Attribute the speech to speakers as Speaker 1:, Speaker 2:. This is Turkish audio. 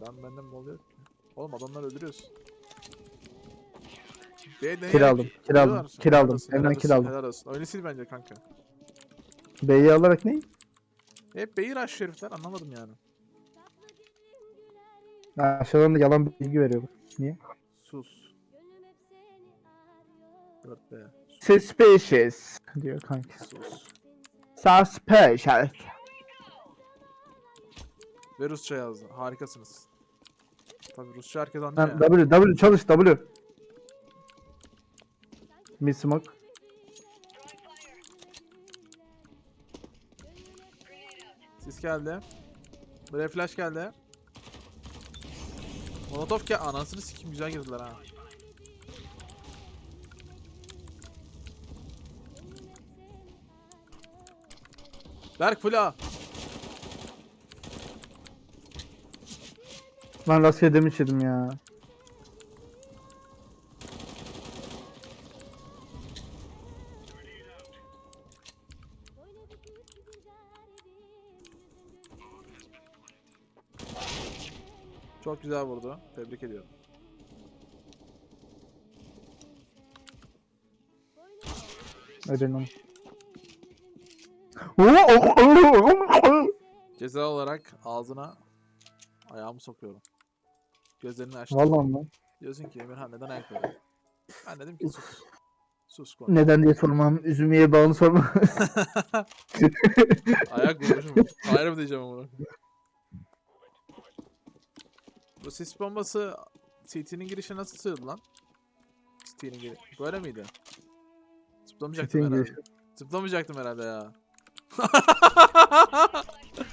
Speaker 1: Ben benden bol yok ki. Oğlum adamları öldürüyorsun. B ne
Speaker 2: Kill aldım, kill aldım, kill aldım. Evden kill aldım.
Speaker 1: Helal olsun. Oyunu sil bence kanka.
Speaker 2: B'yi alarak ne?
Speaker 1: Hep B'yi rush herifler anlamadım yani.
Speaker 2: Aşağıdan da yalan bilgi veriyor. Niye?
Speaker 1: Sus. 4 B.
Speaker 2: Suspicious diyor kanka.
Speaker 1: Sus.
Speaker 2: Suspicious.
Speaker 1: Ve Rusça yazdı. Harikasınız. Tabii Rusça herkes anlıyor
Speaker 2: Lan
Speaker 1: ya.
Speaker 2: W, W çalış W. Mid smoke.
Speaker 1: Sis geldi. Buraya flash geldi. Molotov ki anasını sikim güzel girdiler ha. Berk fula.
Speaker 2: Lan rastgele demiş yedim ya.
Speaker 1: Çok güzel vurdu. Tebrik ediyorum.
Speaker 2: Ödenin onu.
Speaker 1: Ceza olarak ağzına ayağımı sokuyorum. Gözlerini açtı.
Speaker 2: Vallahi lan.
Speaker 1: Diyorsun ki Emirhan neden ayak veriyor? Ben dedim ki sus. Sus konu.
Speaker 2: Neden diye sormam. Üzümeye bağını sormam.
Speaker 1: Ayak vurmuşum. Hayır mı diyeceğim ama. Bu sis bombası CT'nin girişi nasıl sığdı lan? CT'nin girişi. Böyle miydi? Zıplamayacaktım
Speaker 2: Çetin
Speaker 1: herhalde.
Speaker 2: girişi.
Speaker 1: Zıplamayacaktım herhalde ya.